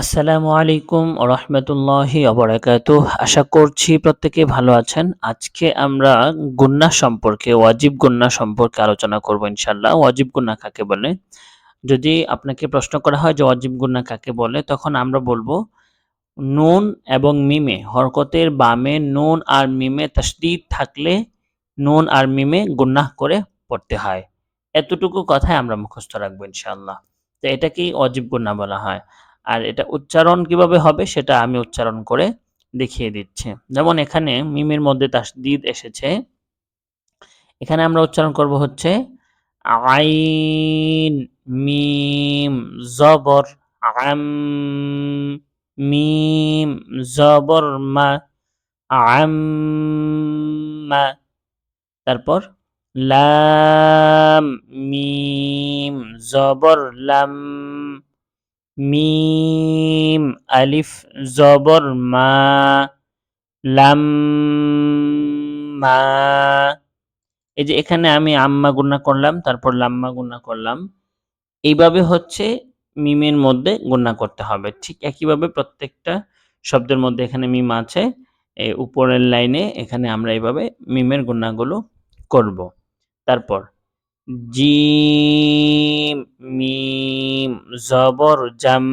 আসসালামু আলাইকুম রহমতুল্লাহি অবরাকাত আশা করছি প্রত্যেকে ভালো আছেন। আজকে আমরা গুন্না সম্পর্কে, ওয়াজিব গুন্না সম্পর্কে আলোচনা করব ইনশাল্লাহ ওয়াজিব গুন্না কাকে বলে? যদি আপনাকে প্রশ্ন করা হয় যে ওয়াজিব গুন্না কাকে বলে, তখন আমরা বলব নুন এবং মিমে, হরকতের বামে নুন আর মিমে তসদিদ থাকলে নুন আর মিমে গুন্নাহ করে পড়তে হয়। এতটুকু কথাই আমরা মুখস্থ রাখব ইনশাল্লাহ তো এটাকেই অজীব গুন্না বলা হয়। আর এটা উচ্চারণ কীভাবে হবে সেটা আমি উচ্চারণ করে দেখিয়ে দিচ্ছি। যেমন এখানে মিমের মধ্যে তাসদিদ এসেছে। এখানে আমরা উচ্চারণ করব হচ্ছে আইন, মিম, জবর, আম, মিম, জবর, মা আম্মা তারপর লাম, মিম, জবর, লাম মিম, আলিফ, জবর, মা, লাম, মা। এই যে এখানে আমি আম্মা গুণা করলাম, তারপর লাম্মা গুণা করলাম। এইভাবে হচ্ছে মিমের মধ্যে গুণা করতে হবে। ঠিক একইভাবে প্রত্যেকটা শব্দের মধ্যে এখানে মিম আছে। এই উপরের লাইনে এখানে আমরা এইভাবে মিমের গুণাগুলো করব। তারপর জিম, মিম, জবর, জাম,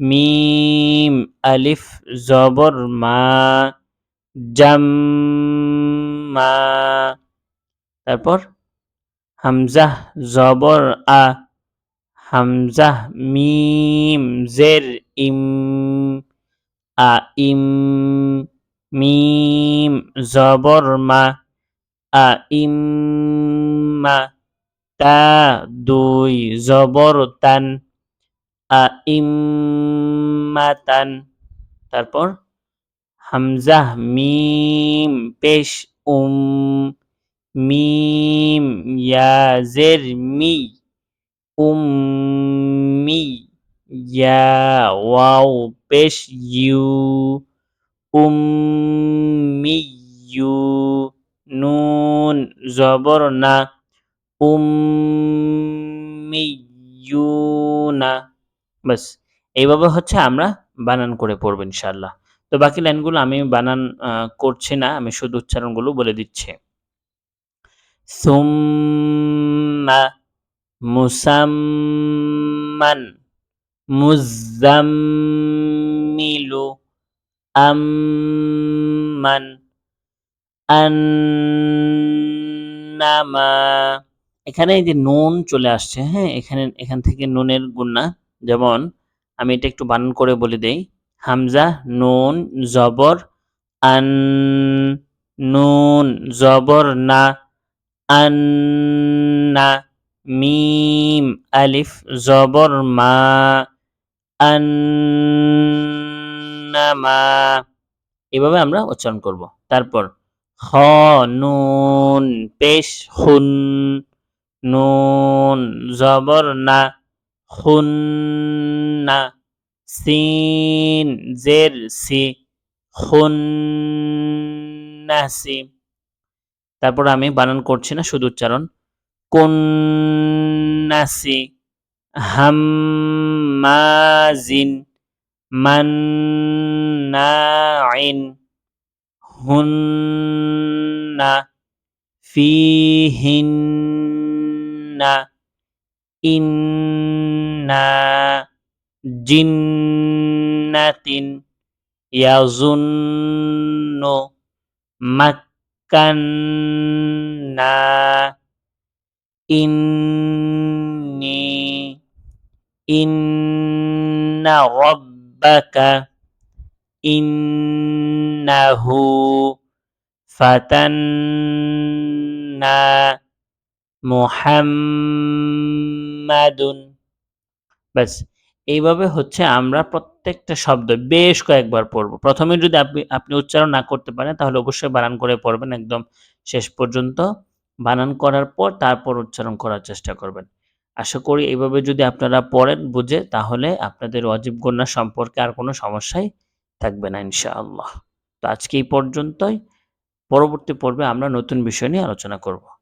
মিম, আলিফ, জবর, মা, জাম, মা। তারপর হামজাহ জবর, আ। হামজাহ মিম, জের, ইম, আ, ইম, মিম, জবর, মা, আ ইম্মা তা দুই জবর তান আ ইম্মাতান তারপর হামজাহ মিম, পেশ, উম, মিম, ইয়াজের, মি, উম্মি, ইয়া, ওয়াও, পেশ, ইউ, উম্মি, ইউ, নুন, জবর, না। উম্মিয়ুনা। বাস, এইভাবে হচ্ছে আমরা বানান করে পড়ব ইনশাল্লাহ তো বাকি লাইনগুলো আমি বানান করছি না, আমি শুধু উচ্চারণগুলো বলে দিচ্ছি। সুম্মা মুসাম্মান মুজাম্মিলু আম্মান আন্নামা এখানে এই যে নুন চলে আসছে হ্যাঁ এখানে, এখান থেকে নুনের গুণা যেমন আমি এটা একটু বানান করে বলে দেই। হামজা, নুন, জবর, আন, নুন, জবর, না আন্না মিম, আলিফ, জবর, মা আন্নামা এভাবে আমরা উচ্চারণ করব। তারপর হ নুন, পেশ, হুন নুন জবর না হুন না সিন জের সি হুন সি তারপর আমি বানান করছি না, শুধু উচ্চারণ। কোন নাসি হাম্মাজিন মান্নাইন হুন্না inna inna jinnatin yazunnu makkanna inni inna rabbaka innahu fatanna মুহাম্মাদুন। বাস এইভাবে হচ্ছে আমরা প্রত্যেকটা শব্দ বেশ কয়েকবার পড়ব। প্রথমে যদি আপনি আপনি উচ্চারণ না করতে পারেন, তাহলে অবশ্যই বানান করে পড়বেন, একদম শেষ পর্যন্ত। বানান করার পর তারপর উচ্চারণ করার চেষ্টা করবেন। আশা করি এইভাবে যদি আপনারা পড়েন বুঝে, তাহলে আপনাদের অজীব গণ্যা সম্পর্কে আর কোনো সমস্যাই থাকবে না, ইনশাআল্লাহ। তো আজকে এই পর্যন্তই। পরবর্তী পর্বে আমরা নতুন বিষয় নিয়ে আলোচনা করব।